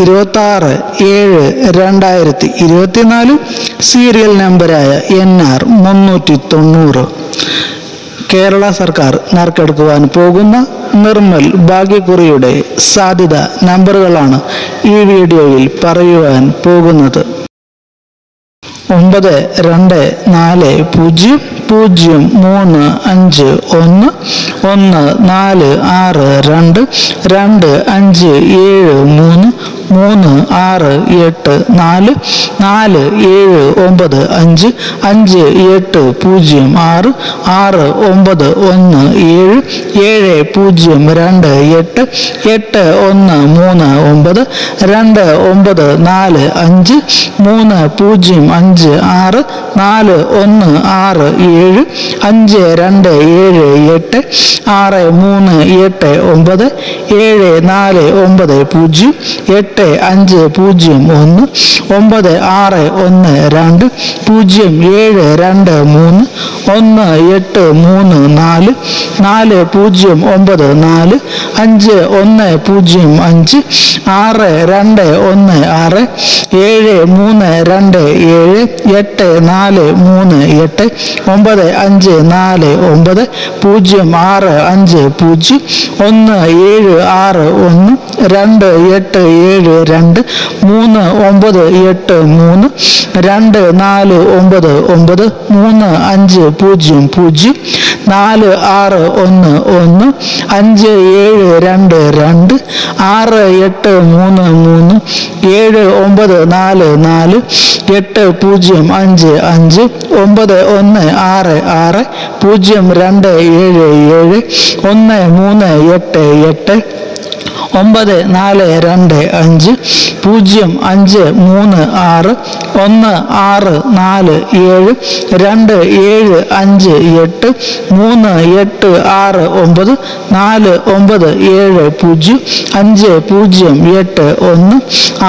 ഇരുപത്തി ആറ് ഏഴ് രണ്ടായിരത്തി ഇരുപത്തിനാല് സീരിയൽ നമ്പറായ എൻ ആർ മുന്നൂറ്റി തൊണ്ണൂറ് കേരള സർക്കാർ നറുക്കെടുക്കുവാൻ പോകുന്ന നിർമ്മൽ ഭാഗ്യക്കുറിയുടെ സാധ്യത നമ്പറുകളാണ് ഈ വീഡിയോയിൽ പറയുവാൻ പോകുന്നത്. ഒമ്പത് രണ്ട് നാല് പൂജ്യം പൂജ്യം മൂന്ന് അഞ്ച് ഒന്ന് ഒന്ന് നാല് ആറ് രണ്ട് രണ്ട് അഞ്ച് ഏഴ് മൂന്ന് മൂന്ന് ആറ് എട്ട് നാല് നാല് ഏഴ് ഒമ്പത് അഞ്ച് അഞ്ച് എട്ട് പൂജ്യം ആറ് ആറ് ഒമ്പത് ഒന്ന് ഏഴ് ഏഴ് പൂജ്യം രണ്ട് എട്ട് എട്ട് ഒന്ന് മൂന്ന് ഒമ്പത് രണ്ട് ഒമ്പത് നാല് അഞ്ച് മൂന്ന് പൂജ്യം അഞ്ച് ആറ് നാല് ഒന്ന് ആറ് ഏഴ് അഞ്ച് രണ്ട് ഏഴ് എട്ട് ആറ് മൂന്ന് എട്ട് ഒമ്പത് ഏഴ് നാല് ഒമ്പത് പൂജ്യം എട്ട് അഞ്ച് പൂജ്യം ഒന്ന് ഒമ്പത് ആറ് ഒന്ന് രണ്ട് പൂജ്യം ഏഴ് രണ്ട് മൂന്ന് ഒന്ന് എട്ട് മൂന്ന് നാല് നാല് പൂജ്യം ഒമ്പത് നാല് അഞ്ച് ഒന്ന് പൂജ്യം അഞ്ച് ആറ് രണ്ട് ഒന്ന് ആറ് ഏഴ് മൂന്ന് രണ്ട് ഏഴ് എട്ട് നാല് മൂന്ന് എട്ട് ഒമ്പത് അഞ്ച് നാല് ഒമ്പത് പൂജ്യം ആറ് അഞ്ച് പൂജ്യം ഒന്ന് ഏഴ് ആറ് ഒന്ന് രണ്ട് എട്ട് ഏഴ് രണ്ട് മൂന്ന് ഒമ്പത് എട്ട് മൂന്ന് രണ്ട് നാല് ഒമ്പത് ഒമ്പത് മൂന്ന് അഞ്ച് പൂജ്യം പൂജ്യം നാല് ആറ് ഒന്ന് ഒന്ന് അഞ്ച് ഏഴ് രണ്ട് രണ്ട് ആറ് എട്ട് മൂന്ന് മൂന്ന് ഏഴ് ഒമ്പത് നാല് നാല് എട്ട് പൂജ്യം അഞ്ച് അഞ്ച് ഒമ്പത് ഒന്ന് ആറ് ആറ് പൂജ്യം രണ്ട് ഏഴ് ഏഴ് ഒന്ന് മൂന്ന് എട്ട് എട്ട് ഒമ്പത് നാല് രണ്ട് അഞ്ച് പൂജ്യം അഞ്ച് മൂന്ന് ആറ് ഒന്ന് ആറ് നാല് ഏഴ് രണ്ട് ഏഴ് അഞ്ച് എട്ട് മൂന്ന് എട്ട് ആറ് ഒമ്പത് നാല് ഒമ്പത് ഏഴ് പൂജ്യം അഞ്ച് പൂജ്യം എട്ട് ഒന്ന്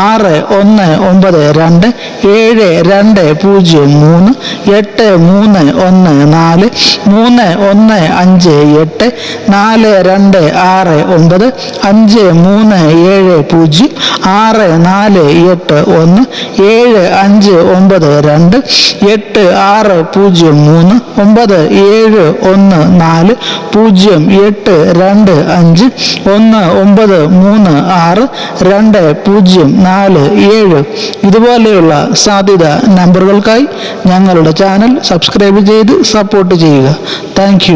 ആറ് ഒന്ന് ഒമ്പത് രണ്ട് ഏഴ് രണ്ട് പൂജ്യം മൂന്ന് എട്ട് മൂന്ന് ഒന്ന് നാല് മൂന്ന് ഒന്ന് അഞ്ച് എട്ട് നാല് രണ്ട് ആറ് ഒമ്പത് അഞ്ച് മൂന്ന് ഏഴ് പൂജ്യം ആറ് നാല് എട്ട് ഒന്ന് ഏഴ് അഞ്ച് ഒമ്പത് രണ്ട് എട്ട് ആറ് പൂജ്യം മൂന്ന് ഒമ്പത് ഏഴ് ഒന്ന് നാല് പൂജ്യം എട്ട് രണ്ട് അഞ്ച് ഒന്ന് ഒമ്പത് മൂന്ന് ആറ് രണ്ട് പൂജ്യം നാല് ഏഴ്. ഇതുപോലെയുള്ള സാധ്യത നമ്പറുകൾക്കായി ഞങ്ങളുടെ ചാനൽ സബ്സ്ക്രൈബ് ചെയ്ത് സപ്പോർട്ട് ചെയ്യുക. താങ്ക്